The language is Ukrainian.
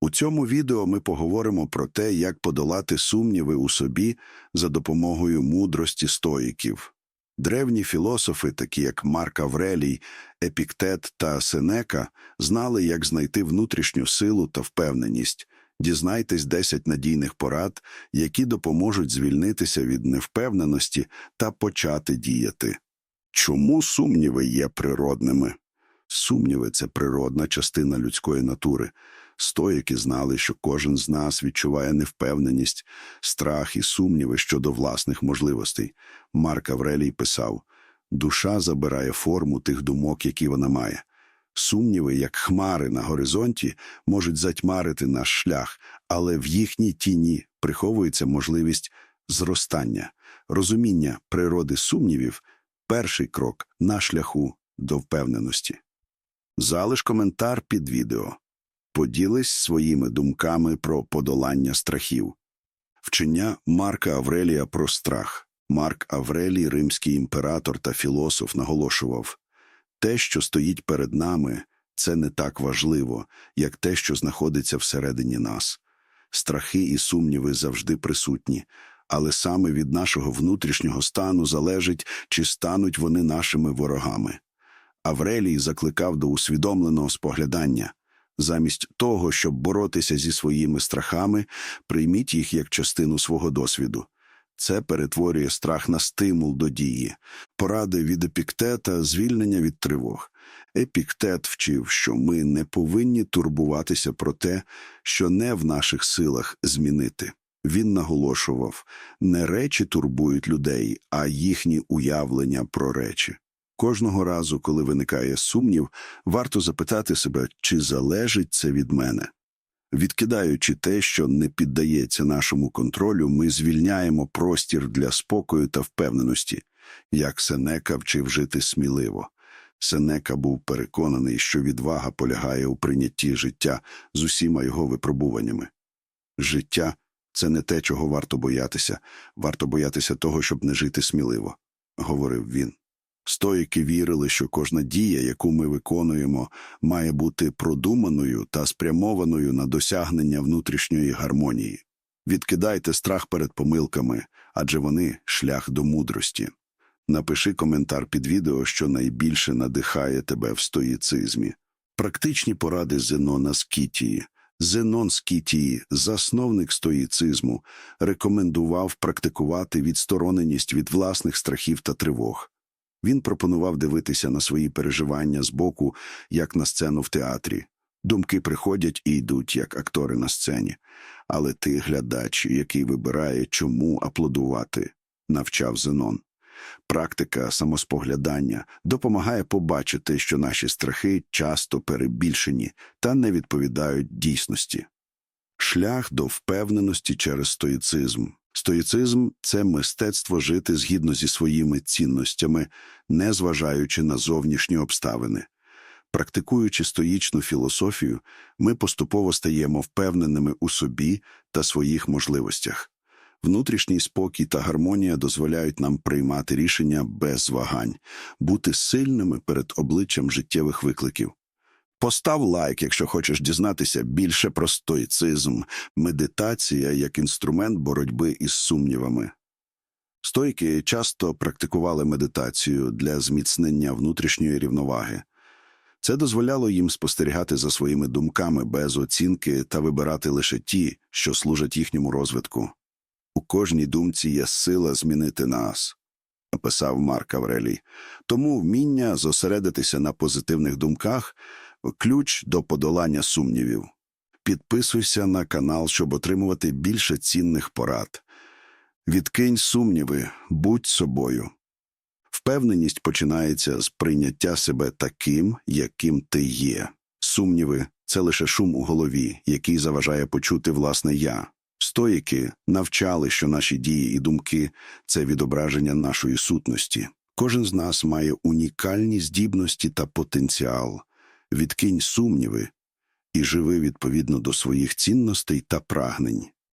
У цьому відео ми поговоримо про те, як подолати сумніви у собі за допомогою мудрості стоїків. Древні філософи, такі як Марк Аврелій, Епіктет та Сенека, знали, як знайти внутрішню силу та впевненість. Дізнайтесь 10 надійних порад, які допоможуть звільнитися від невпевненості та почати діяти. Чому сумніви є природними? Сумніви це природна частина людської натури. Стоїки знали, що кожен з нас відчуває невпевненість, страх і сумніви щодо власних можливостей. Марк Аврелій писав «Душа забирає форму тих думок, які вона має. Сумніви, як хмари на горизонті, можуть затьмарити наш шлях, але в їхній тіні приховується можливість зростання, розуміння природи сумнівів – перший крок на шляху до впевненості. Залиш коментар під відео. Поділись своїми думками про подолання страхів. Вчення Марка Аврелія про страх. Марк Аврелій, римський імператор та філософ, наголошував те, що стоїть перед нами, це не так важливо, як те, що знаходиться всередині нас. Страхи і сумніви завжди присутні, але саме від нашого внутрішнього стану залежить, чи стануть вони нашими ворогами. Аврелій закликав до усвідомленого споглядання. Замість того, щоб боротися зі своїми страхами, прийміть їх як частину свого досвіду. Це перетворює страх на стимул до дії. Поради від епіктета, звільнення від тривог. Епіктет вчив, що ми не повинні турбуватися про те, що не в наших силах змінити. Він наголошував, не речі турбують людей, а їхні уявлення про речі. Кожного разу, коли виникає сумнів, варто запитати себе, чи залежить це від мене. Відкидаючи те, що не піддається нашому контролю, ми звільняємо простір для спокою та впевненості, як Сенека вчив жити сміливо. Сенека був переконаний, що відвага полягає у прийнятті життя з усіма його випробуваннями. Життя це не те, чого варто боятися, варто боятися того, щоб не жити сміливо, говорив він. Стоїки вірили, що кожна дія, яку ми виконуємо, має бути продуманою та спрямованою на досягнення внутрішньої гармонії. Відкидайте страх перед помилками, адже вони шлях до мудрості. Напиши коментар під відео, що найбільше надихає тебе в стоїцизмі. Практичні поради Зенона з Кітії. Зенон з Кітії, засновник стоїцизму, рекомендував практикувати відстороненість від власних страхів та тривог. Він пропонував дивитися на свої переживання збоку, як на сцену в театрі. Думки приходять і йдуть, як актори на сцені. Але ти, глядач, який вибирає, чому аплодувати, навчав Зенон. Практика самоспоглядання допомагає побачити, що наші страхи часто перебільшені та не відповідають дійсності. Шлях до впевненості через стоїцизм. Стоїцизм це мистецтво жити згідно зі своїми цінностями, не зважаючи на зовнішні обставини. Практикуючи стоїчну філософію, ми поступово стаємо впевненими у собі та своїх можливостях. Внутрішній спокій та гармонія дозволяють нам приймати рішення без вагань, бути сильними перед обличчям життєвих викликів. Постав лайк, якщо хочеш дізнатися більше про стоїцизм, медитація як інструмент боротьби із сумнівами. Стойки часто практикували медитацію для зміцнення внутрішньої рівноваги. Це дозволяло їм спостерігати за своїми думками без оцінки та вибирати лише ті, що служать їхньому розвитку. У кожній думці є сила змінити нас, написав Марк Аврелій. Тому вміння зосередитися на позитивних думках ключ до подолання сумнівів. Підписуйся на канал, щоб отримувати більше цінних порад. Відкинь сумніви, будь собою. Впевненість починається з прийняття себе таким, яким ти є. Сумніви це лише шум у голові, який заважає почути власне я. Стоїки навчали, що наші дії і думки це відображення нашої сутності. Кожен з нас має унікальні здібності та потенціал. Відкинь сумніви і живи відповідно до своїх цінностей та прагнень.